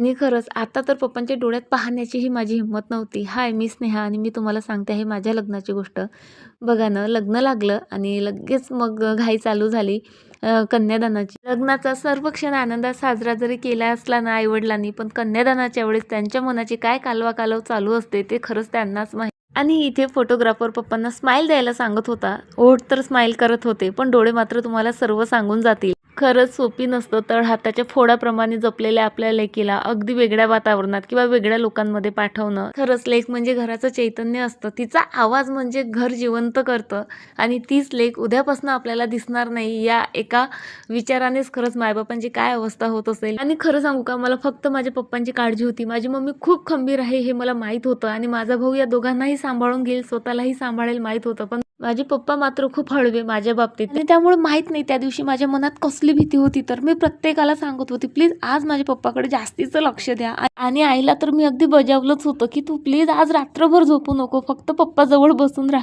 आणि खरंच आता तर पप्पांच्या डोळ्यात पाहण्याचीही माझी हिंमत नव्हती. हाय मी स्नेहा आणि मी तुम्हाला सांगते आहे माझ्या लग्नाची गोष्ट. बघा ना लग्न लागलं आणि लगेच मग घाई चालू झाली. कन्यादानाची. लग्नाचा सर्व क्षण आनंदात साजरा जरी केला असला ना आईवडिलांनी पण कन्यादानाच्या वेळेस त्यांच्या मनाची काय कालवा कालव चालू असते ते खरंच त्यांनाच माहीत. आणि इथे फोटोग्राफर पप्पांना स्माईल द्यायला सांगत होता. ओठ तर स्माईल करत होते पण डोळे मात्र तुम्हाला सर्व सांगून जातील. खरंच सोपी नसतं तळ हाताच्या फोडाप्रमाणे जपलेल्या आपल्या लेकीला अगदी वेगळ्या वातावरणात किंवा वेगळ्या लोकांमध्ये पाठवणं. खरंच लेख म्हणजे घराचं चैतन्य असतं. तिचा आवाज म्हणजे घर जिवंत करतं आणि तीच लेख उद्यापासून आपल्याला दिसणार नाही या एका विचारानेच खरंच मायबापांची काय अवस्था होत असेल. आणि खरं सांगू का मला फक्त माझ्या पप्पांची काळजी होती. माझी मम्मी खूप खंबीर आहे हे मला माहीत होतं आणि माझा भाऊ या दोघांनाही सांभाळून घेईल स्वतःलाही सांभाळेल माहीत होतं. पण माझे पप्पा मात्र खूप हळवे माझ्या बाबतीत. आणि त्यामुळे माहीत नाही त्या दिवशी माझ्या मनात कसली भीती होती. तर मी प्रत्येकाला सांगत होती प्लीज आज माझ्या पप्पाकडे जास्तीचं लक्ष द्या. आणि आईला तर मी अगदी बजावलंच होतं की तू प्लीज आज रात्रभर झोपू नको फक्त पप्पाजवळ बसून राहा.